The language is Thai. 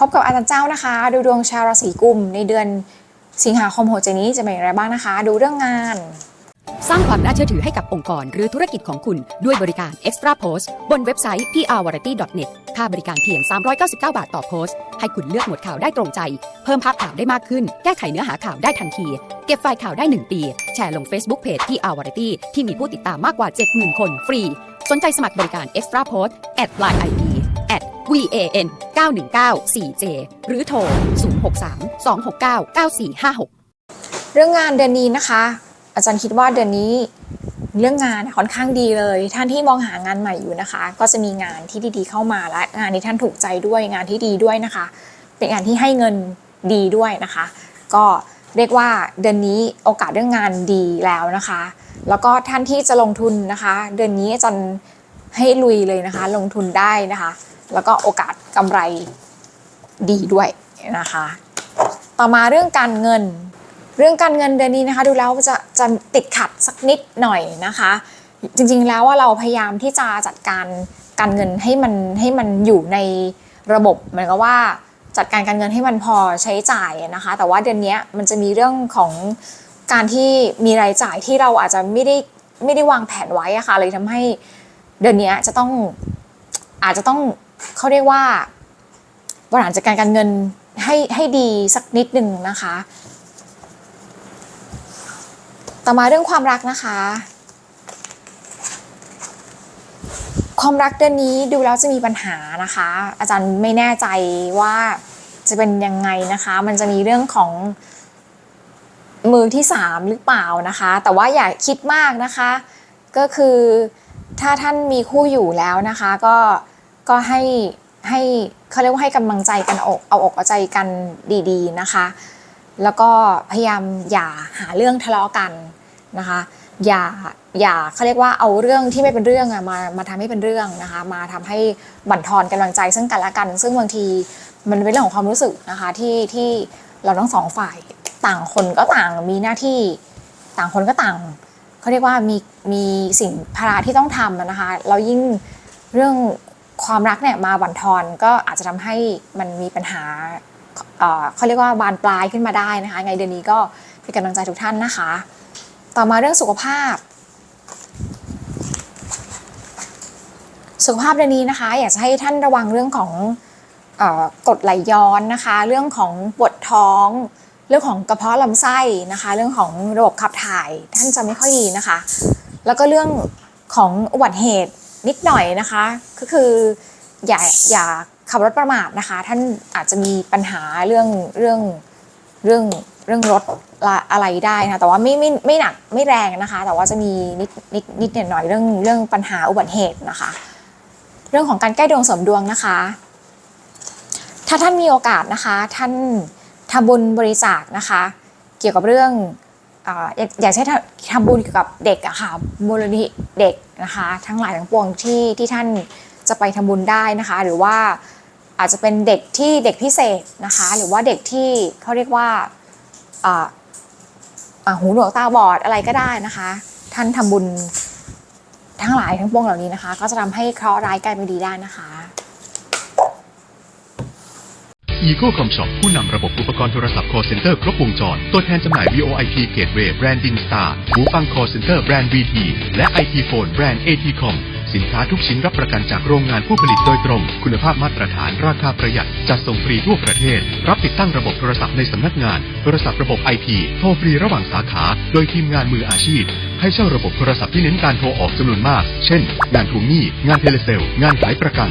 พบกับอาจารย์เจ้านะคะ ดูดวงชาวราศีกุมในเดือนสิงหาคมโหดใจนี้จะเป็นอย่างไรบ้างนะคะ ดูเรื่องงาน สร้างความน่าเชื่อถือให้กับองค์กรหรือธุรกิจของคุณด้วยบริการ Extra Post บนเว็บไซต์ prvariety.net ค่าบริการเพียง 399 บาทต่อโพสต์ ให้คุณเลือกหมวดข่าวได้ตรงใจ เพิ่มภาพข่าวได้มากขึ้น แก้ไขเนื้อหาข่าวได้ทันที เก็บไฟล์ข่าวได้ 1 ปี แชร์ลง Facebook Page PR Variety ที่มีผู้ติดตามมากกว่า 70,000 คนฟรี สนใจสมัครบริการ Extra Post at line ID van 919 4j หรือโทร 063 269 9456 เรื่องงานเดือนนี้นะคะ อาจารย์คิดว่าเดือนนี้เรื่องงานค่อนข้างดีเลย ท่านที่มองหางานใหม่อยู่นะคะ ก็จะมีงานที่ดีๆเข้ามาและงานที่ท่านถูกใจด้วยงานที่ดีด้วยนะคะ เป็นงานที่ให้เงินดีด้วยนะคะ ก็เรียกว่าเดือนนี้โอกาสเรื่องงานดีแล้วนะคะ แล้วก็ท่านที่จะลงทุนนะคะ เดือนนี้อาจารย์ให้ลุยเลยนะคะ ลงทุนได้นะคะ แล้วก็โอกาสกำไรดีด้วยนะคะ ต่อมาเรื่องการเงิน เรื่องการเงินเดือนนี้นะคะ ดูแล้วจะจะติดขัดสักนิดหน่อยนะคะ จริงๆแล้วว่าเราพยายามที่จะจัดการการเงินให้มันให้มันอยู่ในระบบเหมือนกับว่าจัดการการเงินให้มันพอใช้จ่ายนะคะ แต่ว่าเดือนนี้มันจะมีเรื่องของการที่มีรายจ่ายที่เราอาจจะไม่ได้ไม่ได้วางแผนไว้อะค่ะเลยทำให้เดือนนี้จะต้องอาจจะต้อง เขาเรียกว่าบริหารจัดการการเงินให้ให้ดีสักนิดหนึ่งนะคะ ต่อมาเรื่องความรักนะคะ ความรักเดือนนี้ดูแล้วจะมีปัญหานะคะ อาจารย์ไม่แน่ใจว่าจะเป็นยังไงนะคะ มันจะมีเรื่องของมือที่สามหรือเปล่านะคะ แต่ว่าอย่าคิดมากนะคะ ก็คือถ้าท่านมีคู่อยู่แล้วนะคะ ก็ ก็ให้ให้เขาเรียกว่าให้กำลังใจกันออกเอาอกเอาใจกันดีๆนะคะ แล้วก็พยายามอย่าหาเรื่องทะเลาะกันนะคะ อย่าอย่าเขาเรียกว่าเอาเรื่องที่ไม่เป็นเรื่องอะมามาทำให้เป็นเรื่องนะคะ มาทำให้บั่นทอนกำลังใจซึ่งกันและกัน ซึ่งบางทีมันเป็นเรื่องของความรู้สึกนะคะที่ที่เราทั้งสองฝ่ายต่างคนก็ต่างมีหน้าที่ต่างคนก็ต่างเขาเรียกว่ามีมีสิ่งภาระที่ต้องทำนะคะเรายิ่งเรื่อง ความรักเนี่ยมาบั่นทอนก็อาจจะทำให้มันมีปัญหาเขาเรียกว่าบานปลายขึ้นมาได้นะคะ ไงเดือนนี้ก็เป็นกำลังใจทุกท่านนะคะ ต่อมาเรื่องสุขภาพ สุขภาพเดือนนี้นะคะ อยากจะให้ท่านระวังเรื่องของกดไหลย้อนนะคะ เรื่องของปวดท้อง เรื่องของกระเพาะลำไส้นะคะ เรื่องของระบบขับถ่ายท่านจะไม่ค่อยดีนะคะ แล้วก็เรื่องของอุบัติเหตุ นิดหน่อยนะคะ ก็คืออย่าอย่าขับรถประมาทนะคะ ท่านอาจจะมีปัญหาเรื่องเรื่องเรื่องเรื่องรถอะไรได้นะแต่ว่าไม่ไม่ไม่หนักไม่แรงนะคะ แต่ว่าจะมีนิดนิดนิดหน่อยเรื่องเรื่องปัญหาอุบัติเหตุนะคะ เรื่องของการแก้ดวงเสริมดวงนะคะ ถ้าท่านมีโอกาสนะคะ ท่านทำบุญบริจาคนะคะ เกี่ยวกับเรื่อง อาอยากอยากให้ทำบุญเกี่ยวกับเด็กอะค่ะมูลนิธิเด็กนะคะ ทั้งหลายทั้งปวงที่ที่ท่านจะไปทำบุญได้นะคะ หรือว่าอาจจะเป็นเด็กที่เด็กพิเศษนะคะ หรือว่าเด็กที่เขาเรียกว่าอ่าอ่าหูหนวกตาบอดอะไรก็ได้นะคะ ท่านทำบุญทั้งหลายทั้งปวงเหล่านี้นะคะ ก็จะทำให้เคราะห์ร้ายกลายเป็นดีได้นะคะ Eco Com Shop ผู้นำระบบอุปกรณ์โทรศัพท์ call center ครบวงจร ตัวแทนจำหน่าย VoIP Gateway แบรนด์ Dinstar หูฟัง call center แบรนด์ VT และ IT Phone แบรนด์ ATCOM สินค้าทุกชิ้นรับประกันจากโรงงานผู้ผลิตโดยตรง คุณภาพมาตรฐานราคาประหยัด จัดส่งฟรีทั่วประเทศ รับติดตั้งระบบโทรศัพท์ในสำนักงาน โทรศัพท์ระบบ IP โทรฟรีระหว่างสาขา โดยทีมงานมืออาชีพ ให้เช่าระบบโทรศัพท์ที่เน้นการโทรออกจำนวนมาก เช่น งานทวงหนี้ งานเทเลเซล งานขายประกัน